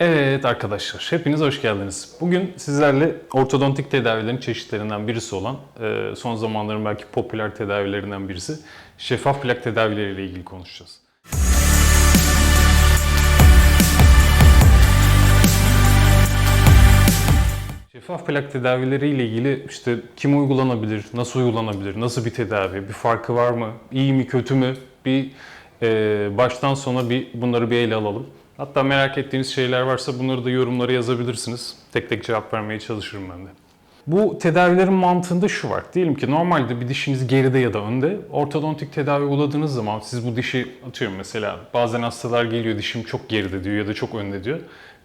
Evet arkadaşlar, hepiniz hoş geldiniz. Bugün sizlerle ortodontik tedavilerin çeşitlerinden birisi olan, e, son zamanların belki popüler tedavilerinden birisi, şeffaf plak tedavileriyle ilgili konuşacağız. Şeffaf plak tedavileriyle ilgili işte kim uygulanabilir, nasıl uygulanabilir, nasıl bir tedavi, bir farkı var mı, iyi mi, kötü mü? Bir e, baştan sona bir bunları bir ele alalım. Hatta merak ettiğiniz şeyler varsa bunları da yorumlara yazabilirsiniz. Tek tek cevap vermeye çalışırım ben de. Bu tedavilerin mantığında şu var. Diyelim ki normalde bir dişiniz geride ya da önde. Ortodontik tedavi uyguladığınız zaman siz bu dişi atıyorum mesela bazen hastalar geliyor dişim çok geride diyor ya da çok önde diyor.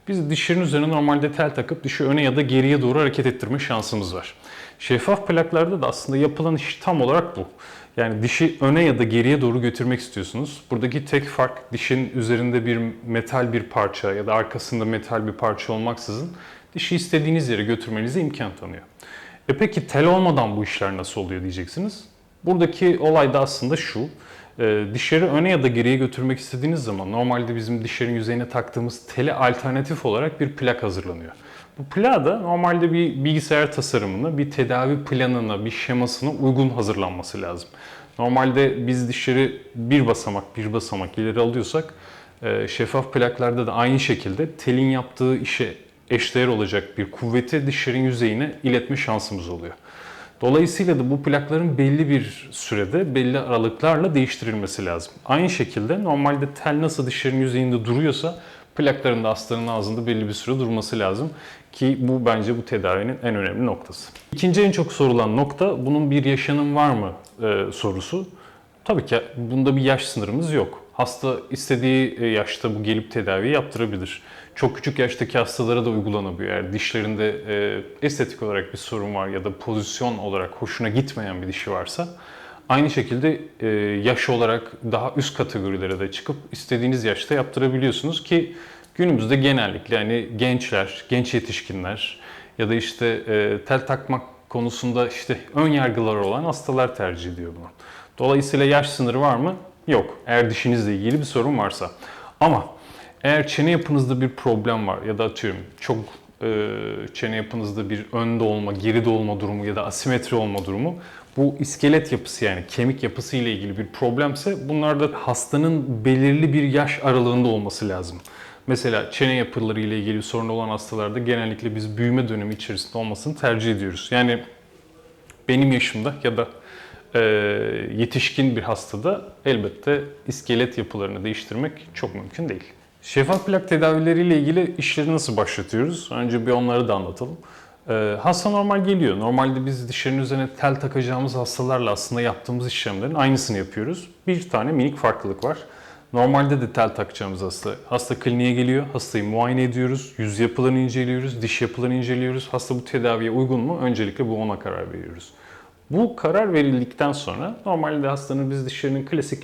Biz dişlerin üzerine normalde tel takıp dişi öne ya da geriye doğru hareket ettirme şansımız var. Şeffaf plaklarda da aslında yapılan iş tam olarak bu. Yani dişi öne ya da geriye doğru götürmek istiyorsunuz. Buradaki tek fark dişin üzerinde bir metal bir parça ya da arkasında metal bir parça olmaksızın dişi istediğiniz yere götürmenize imkan tanıyor. E peki tel olmadan bu işler nasıl oluyor diyeceksiniz. Buradaki olay da aslında şu. E, dişleri öne ya da geriye götürmek istediğiniz zaman normalde bizim dişlerin yüzeyine taktığımız tele alternatif olarak bir plak hazırlanıyor. Bu plak da normalde bir bilgisayar tasarımına, bir tedavi planına, bir şemasına uygun hazırlanması lazım. Normalde biz dişleri bir basamak bir basamak ileri alıyorsak e, şeffaf plaklarda da aynı şekilde telin yaptığı işe eşdeğer olacak bir kuvveti dişlerin yüzeyine iletme şansımız oluyor. Dolayısıyla da bu plakların belli bir sürede belli aralıklarla değiştirilmesi lazım. Aynı şekilde normalde tel nasıl dişlerin yüzeyinde duruyorsa plakların da hastanın ağzında belli bir süre durması lazım. Ki bu bence bu tedavinin en önemli noktası. İkinci en çok sorulan nokta bunun bir yaşanım var mı e, sorusu. Tabii ki bunda bir yaş sınırımız yok. Hasta istediği e, yaşta bu gelip tedavi yaptırabilir. Çok küçük yaştaki hastalara da uygulanabiliyor. Eğer dişlerinde e, estetik olarak bir sorun var ya da pozisyon olarak hoşuna gitmeyen bir dişi varsa aynı şekilde e, yaş olarak daha üst kategorilere de çıkıp istediğiniz yaşta yaptırabiliyorsunuz ki günümüzde genellikle hani gençler, genç yetişkinler ya da işte e, tel takmak konusunda işte ön yargılar olan hastalar tercih ediyor bunu. Dolayısıyla yaş sınırı var mı? Yok. Eğer dişinizle ilgili bir sorun varsa. Ama eğer çene yapınızda bir problem var ya da atıyorum çok e, çene yapınızda bir önde olma, geride olma durumu ya da asimetri olma durumu bu iskelet yapısı yani kemik yapısı ile ilgili bir problemse bunlarda hastanın belirli bir yaş aralığında olması lazım. Mesela çene yapıları ile ilgili sorun olan hastalarda genellikle biz büyüme dönemi içerisinde olmasını tercih ediyoruz. Yani benim yaşımda ya da e, yetişkin bir hastada elbette iskelet yapılarını değiştirmek çok mümkün değil. Şeffaf plak tedavileriyle ilgili işleri nasıl başlatıyoruz? Önce bir onları da anlatalım. Ee, hasta normal geliyor. Normalde biz dişlerin üzerine tel takacağımız hastalarla aslında yaptığımız işlemlerin aynısını yapıyoruz. Bir tane minik farklılık var. Normalde de tel takacağımız hasta. Hasta kliniğe geliyor, hastayı muayene ediyoruz, yüz yapılarını inceliyoruz, diş yapılarını inceliyoruz. Hasta bu tedaviye uygun mu? Öncelikle bu ona karar veriyoruz. Bu karar verildikten sonra normalde hastanın biz dişlerinin klasik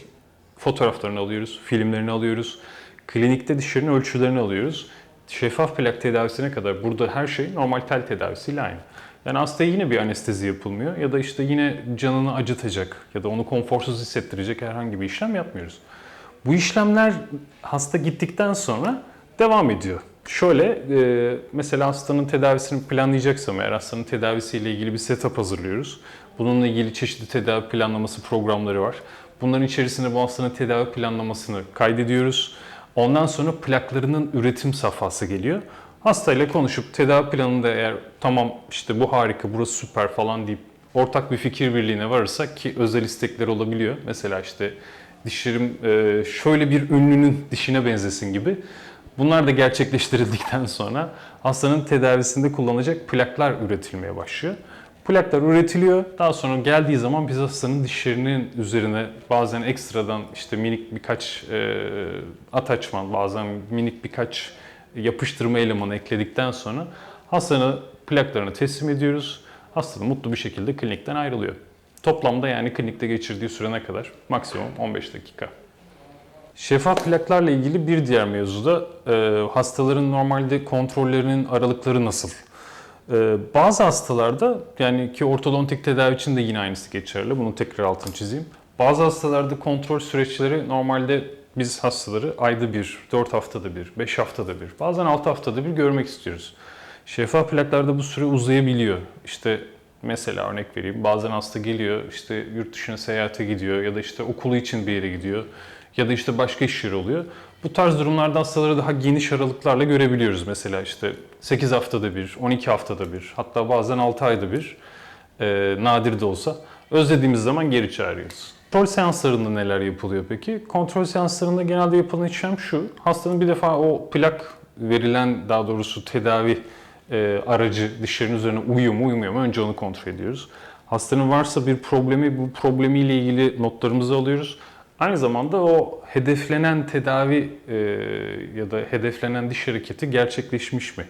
fotoğraflarını alıyoruz, filmlerini alıyoruz. Klinikte dişlerin ölçülerini alıyoruz. Şeffaf plak tedavisine kadar burada her şey normal tel tedavisiyle aynı. Yani hastaya yine bir anestezi yapılmıyor ya da işte yine canını acıtacak ya da onu konforsuz hissettirecek herhangi bir işlem yapmıyoruz. Bu işlemler hasta gittikten sonra devam ediyor. Şöyle e, mesela hastanın tedavisini planlayacaksam eğer hastanın tedavisiyle ilgili bir setup hazırlıyoruz. Bununla ilgili çeşitli tedavi planlaması programları var. Bunların içerisinde bu hastanın tedavi planlamasını kaydediyoruz. Ondan sonra plaklarının üretim safhası geliyor. Hastayla konuşup tedavi planında eğer tamam işte bu harika, burası süper falan deyip ortak bir fikir birliğine varırsak ki özel istekler olabiliyor. Mesela işte dişlerim e, şöyle bir ünlünün dişine benzesin gibi. Bunlar da gerçekleştirildikten sonra hastanın tedavisinde kullanacak plaklar üretilmeye başlıyor. Plaklar üretiliyor. Daha sonra geldiği zaman biz hastanın dişlerinin üzerine bazen ekstradan işte minik birkaç e, ataçman, bazen minik birkaç yapıştırma elemanı ekledikten sonra hastanın plaklarını teslim ediyoruz. Hasta da mutlu bir şekilde klinikten ayrılıyor. Toplamda yani klinikte geçirdiği süre ne kadar? Maksimum 15 dakika. Şeffaf plaklarla ilgili bir diğer mevzu da e, hastaların normalde kontrollerinin aralıkları nasıl? E, bazı hastalarda yani ki ortodontik tedavi için de yine aynısı geçerli. Bunu tekrar altını çizeyim. Bazı hastalarda kontrol süreçleri normalde biz hastaları ayda bir, 4 haftada bir, 5 haftada bir, bazen 6 haftada bir görmek istiyoruz. Şeffaf plaklarda bu süre uzayabiliyor. İşte mesela örnek vereyim. Bazen hasta geliyor, işte yurt dışına seyahate gidiyor ya da işte okulu için bir yere gidiyor ya da işte başka iş yeri oluyor. Bu tarz durumlarda hastaları daha geniş aralıklarla görebiliyoruz. Mesela işte 8 haftada bir, 12 haftada bir, hatta bazen 6 ayda bir, e, nadir de olsa özlediğimiz zaman geri çağırıyoruz. Kontrol seanslarında neler yapılıyor peki? Kontrol seanslarında genelde yapılan işlem şu. Hastanın bir defa o plak verilen daha doğrusu tedavi e, aracı dişlerin üzerine uyuyor mu uymuyor mu önce onu kontrol ediyoruz. Hastanın varsa bir problemi bu problemiyle ilgili notlarımızı alıyoruz. Aynı zamanda o hedeflenen tedavi e, ya da hedeflenen diş hareketi gerçekleşmiş mi?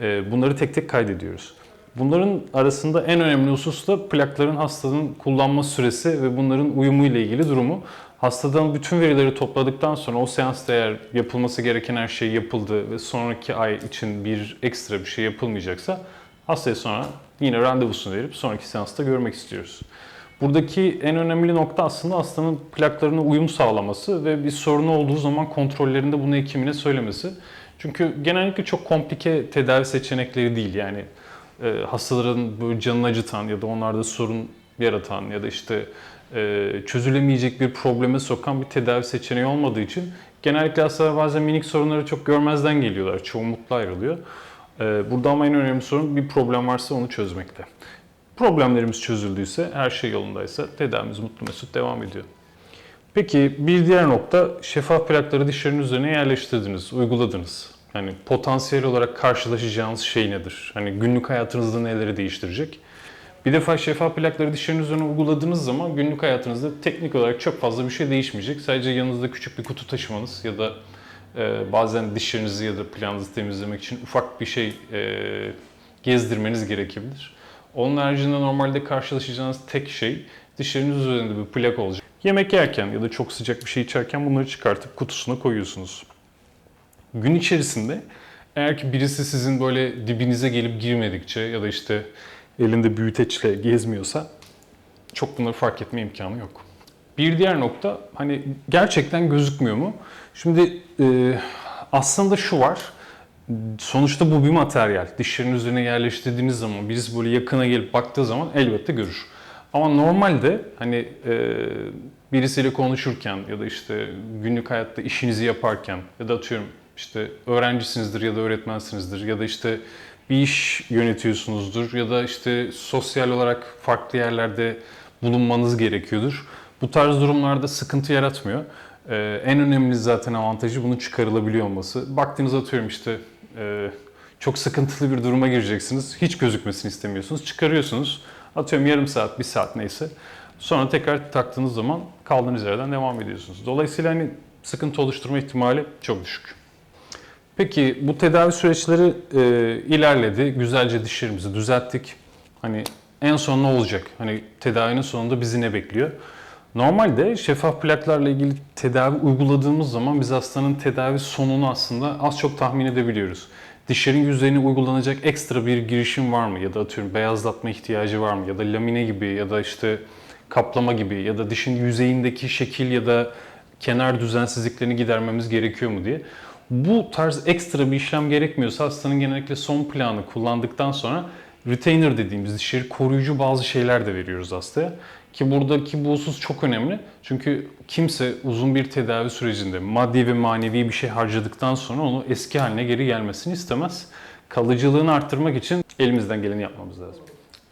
E, bunları tek tek kaydediyoruz. Bunların arasında en önemli husus da plakların hastanın kullanma süresi ve bunların uyumu ile ilgili durumu. Hastadan bütün verileri topladıktan sonra o seansta eğer yapılması gereken her şey yapıldı ve sonraki ay için bir ekstra bir şey yapılmayacaksa hastaya sonra yine randevusunu verip sonraki seansta görmek istiyoruz. Buradaki en önemli nokta aslında hastanın plaklarına uyum sağlaması ve bir sorunu olduğu zaman kontrollerinde bunu hekimine söylemesi. Çünkü genellikle çok komplike tedavi seçenekleri değil yani e, hastaların böyle canını acıtan ya da onlarda sorun yaratan ya da işte e, çözülemeyecek bir probleme sokan bir tedavi seçeneği olmadığı için genellikle hastalar bazen minik sorunları çok görmezden geliyorlar. Çoğu mutlu ayrılıyor. E, burada ama en önemli sorun bir problem varsa onu çözmekte. Problemlerimiz çözüldüyse, her şey yolundaysa tedavimiz mutlu mesut devam ediyor. Peki bir diğer nokta şeffaf plakları dişlerin üzerine yerleştirdiniz, uyguladınız. Hani potansiyel olarak karşılaşacağınız şey nedir? Hani günlük hayatınızda neleri değiştirecek? Bir defa şeffaf plakları dişlerin üzerine uyguladığınız zaman günlük hayatınızda teknik olarak çok fazla bir şey değişmeyecek. Sadece yanınızda küçük bir kutu taşımanız ya da e, bazen dişlerinizi ya da plağınızı temizlemek için ufak bir şey e, gezdirmeniz gerekebilir. Onun haricinde normalde karşılaşacağınız tek şey dişleriniz üzerinde bir plak olacak. Yemek yerken ya da çok sıcak bir şey içerken bunları çıkartıp kutusuna koyuyorsunuz. Gün içerisinde eğer ki birisi sizin böyle dibinize gelip girmedikçe ya da işte elinde büyüteçle gezmiyorsa çok bunları fark etme imkanı yok. Bir diğer nokta hani gerçekten gözükmüyor mu? Şimdi e, aslında şu var. Sonuçta bu bir materyal. Dişlerin üzerine yerleştirdiğiniz zaman birisi böyle yakına gelip baktığı zaman elbette görür. Ama normalde hani e, birisiyle konuşurken ya da işte günlük hayatta işinizi yaparken ya da atıyorum işte öğrencisinizdir ya da öğretmensinizdir ya da işte bir iş yönetiyorsunuzdur ya da işte sosyal olarak farklı yerlerde bulunmanız gerekiyordur. Bu tarz durumlarda sıkıntı yaratmıyor. Ee, en önemli zaten avantajı bunun çıkarılabiliyor olması. Baktığınız atıyorum işte e, çok sıkıntılı bir duruma gireceksiniz. Hiç gözükmesini istemiyorsunuz. Çıkarıyorsunuz. Atıyorum yarım saat, bir saat neyse. Sonra tekrar taktığınız zaman kaldığınız yerden devam ediyorsunuz. Dolayısıyla hani sıkıntı oluşturma ihtimali çok düşük. Peki bu tedavi süreçleri e, ilerledi. Güzelce dişlerimizi düzelttik. Hani en son ne olacak? Hani tedavinin sonunda bizi ne bekliyor? Normalde şeffaf plaklarla ilgili tedavi uyguladığımız zaman biz hastanın tedavi sonunu aslında az çok tahmin edebiliyoruz. Dişlerin yüzeyine uygulanacak ekstra bir girişim var mı? Ya da atıyorum beyazlatma ihtiyacı var mı? Ya da lamine gibi ya da işte kaplama gibi ya da dişin yüzeyindeki şekil ya da kenar düzensizliklerini gidermemiz gerekiyor mu diye. Bu tarz ekstra bir işlem gerekmiyorsa hastanın genellikle son planı kullandıktan sonra retainer dediğimiz dişleri koruyucu bazı şeyler de veriyoruz hastaya. Ki buradaki bu husus çok önemli. Çünkü kimse uzun bir tedavi sürecinde maddi ve manevi bir şey harcadıktan sonra onu eski haline geri gelmesini istemez. Kalıcılığını arttırmak için elimizden geleni yapmamız lazım.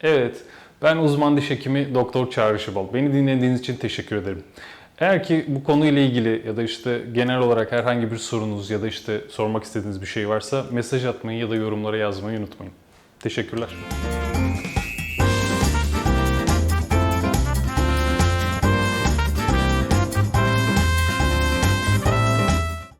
Evet, ben uzman diş hekimi Doktor Çağrı Şıbal. Beni dinlediğiniz için teşekkür ederim. Eğer ki bu konuyla ilgili ya da işte genel olarak herhangi bir sorunuz ya da işte sormak istediğiniz bir şey varsa mesaj atmayı ya da yorumlara yazmayı unutmayın. Teşekkürler.